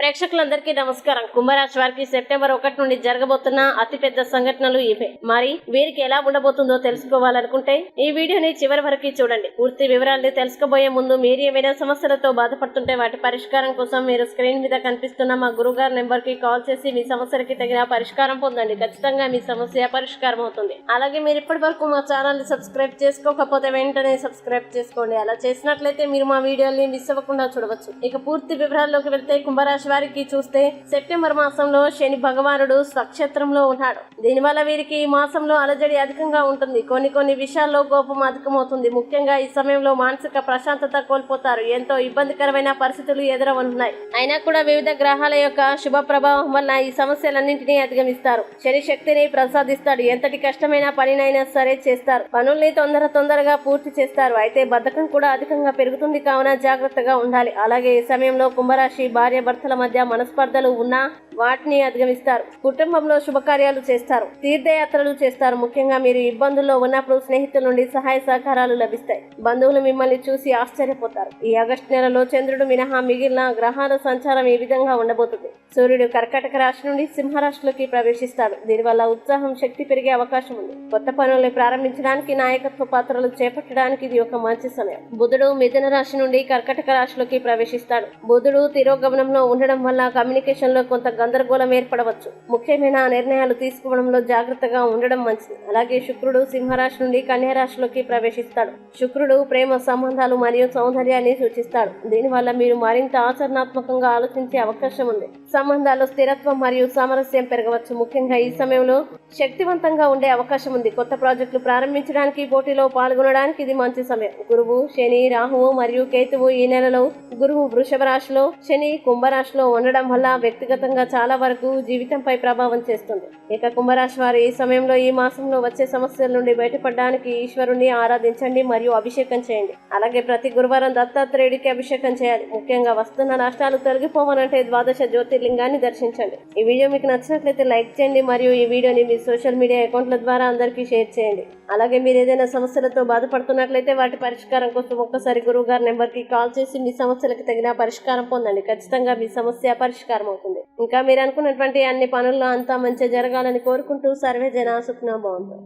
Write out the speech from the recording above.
ప్రేక్షకులందరికీ నమస్కారం. కుంభరాశి వారికి సెప్టెంబర్ ఒకటి నుండి జరగబోతున్న అతిపెద్ద సంఘటనలు ఇవే. మరి వీరికి ఎలా ఉండబోతుందో తెలుసుకోవాలనుకుంటే ఈ వీడియోని చివరి వరకు చూడండి. పూర్తి వివరాలు తెలుసుకోబోయే ముందు మీరు ఏమైనా సమస్యలతో బాధపడుతుంటే వాటి పరిష్కారం కోసం మీరు స్క్రీన్ మీద కనిపిస్తున్న మా గురుగారు నెంబర్కి కాల్ చేసి మీ సమస్యలకి తగిన పరిష్కారం పొందండి. ఖచ్చితంగా మీ సమస్య పరిష్కారం అవుతుంది. అలాగే మీరు ఇప్పటి వరకు మా ఛానల్ని సబ్స్క్రైబ్ చేసుకోకపోతే వెంటనే సబ్స్క్రైబ్ చేసుకోండి. అలా చేసినట్లయితే మీరు మా వీడియోని మిస్ అవ్వకుండా చూడవచ్చు. ఇక పూర్తి వివరాల్లోకి వెళ్తే కుంభరాశి వారికి చూస్తే సెప్టెంబర్ మాసంలో శని భగవానుడు స్వక్షేత్రంలో ఉన్నాడు. దీనివల్ల వీరికి ఈ మాసంలో అలజడి అధికంగా ఉంటుంది. కొన్ని కొన్ని విషయాల్లో కోపం అధికమవుతుంది. ముఖ్యంగా ఈ సమయంలో మానసిక ప్రశాంతత కోల్పోతారు. ఎంతో ఇబ్బందికరమైన పరిస్థితులు ఎదురవనున్నాయి. అయినా కూడా వివిధ గ్రహాల యొక్క శుభ ప్రభావం వల్ల ఈ సమస్యలన్నింటినీ అధిగమిస్తారు. శని శక్తిని ప్రసాదిస్తాడు. ఎంతటి కష్టమైన పనినైనా సరే చేస్తారు. పనుల్ని తొందర తొందరగా పూర్తి చేస్తారు. అయితే బద్ధకం కూడా అధికంగా పెరుగుతుంది. కావున జాగ్రత్తగా ఉండాలి. అలాగే ఈ సమయంలో కుంభరాశి భార్య భర్తల మధ్య మనస్పర్ధలు ఉన్నా వాటిని అధిగమిస్తారు. కుటుంబంలో శుభకార్యాలు చేస్తారు. తీర్థయాత్రలు చేస్తారు. ముఖ్యంగా మీరు ఇబ్బందుల్లో ఉన్నప్పుడు స్నేహితుల నుండి సహాయ సహకారాలు లభిస్తాయి. బంధువులు మిమ్మల్ని చూసి ఆశ్చర్యపోతారు. ఈ ఆగస్టు నెలలో చంద్రుడు మినహా మిగిలిన గ్రహాల సంచారం ఈ విధంగా ఉండబోతుంది. సూర్యుడు కర్కటక రాశి నుండి సింహరాశిలోకి ప్రవేశిస్తాడు. దీనివల్ల ఉత్సాహం శక్తి పెరిగే అవకాశం ఉంది. కొత్త పనుల్ని ప్రారంభించడానికి నాయకత్వ పాత్రలు చేపట్టడానికి ఇది ఒక మంచి సమయం. బుధుడు మిథున రాశి నుండి కర్కటక రాశిలోకి ప్రవేశిస్తాడు. బుధుడు తిరోగమనంలో ఉండడం వల్ల కమ్యూనికేషన్లో కొంత గందరగోళం ఏర్పడవచ్చు. ముఖ్యమైన నిర్ణయాలు తీసుకోవడంలో జాగ్రత్తగా ఉండడం మంచిది. అలాగే శుక్రుడు సింహరాశి నుండి కన్యారాశిలోకి ప్రవేశిస్తాడు. శుక్రుడు ప్రేమ సంబంధాలు మరియు సౌందర్యాన్ని సూచిస్తాడు. దీనివల్ల మీరు మరింత ఆచరణాత్మకంగా ఆలోచించే అవకాశం ఉంది. సంబంధాల్లో స్థిరత్వం మరియు సామరస్యం పెరగవచ్చు. ముఖ్యంగా ఈ సమయంలో శక్తివంతంగా ఉండే అవకాశం ఉంది. కొత్త ప్రాజెక్టులు ప్రారంభించడానికి పోటీలో పాల్గొనడానికి ఇది మంచి సమయం. గురువు శని రాహువు మరియు కేతువు ఈ నెలలో గురువు వృషభ రాశిలో శని కుంభరాశిలో ఉండడం వల్ల వ్యక్తిగతంగా చాలా వరకు జీవితంపై ప్రభావం చేస్తుంది. ఇక కుంభరాశి వారు ఈ సమయంలో ఈ మాసంలో వచ్చే సమస్యల నుండి బయటపడడానికి ఈశ్వరుణ్ణి ఆరాధించండి మరియు అభిషేకం చేయండి. అలాగే ప్రతి గురువారం దత్తాత్రేయుడికి అభిషేకం చేయాలి. ముఖ్యంగా వస్తున్న నష్టాలు తొలగిపోవాలంటే ద్వాదశ జ్యోతిర్లింగాన్ని దర్శించండి. ఈ వీడియో మీకు నచ్చినట్లయితే లైక్ చేయండి మరియు ఈ వీడియోని మీ సోషల్ మీడియా అకౌంట్ల ద్వారా అందరికీ షేర్ చేయండి. అలాగే మీరు ఏదైనా సమస్యలతో బాధపడుతున్నట్లయితే వాటి పరిష్కారం కోసం ఒక్కసారి గురువు గారి నెంబర్కి కాల్ చేసి మీ సమస్యలకు తగిన పరిష్కారం పొందండి. ఖచ్చితంగా మీ సమస్య పరిష్కారం అవుతుంది. ఇంకా మీరు అనుకున్నటువంటి అన్ని పనుల్లో అంతా మంచిగా జరగాలని కోరుకుంటూ సర్వే జన సుఖ్నా బాగుంటుంది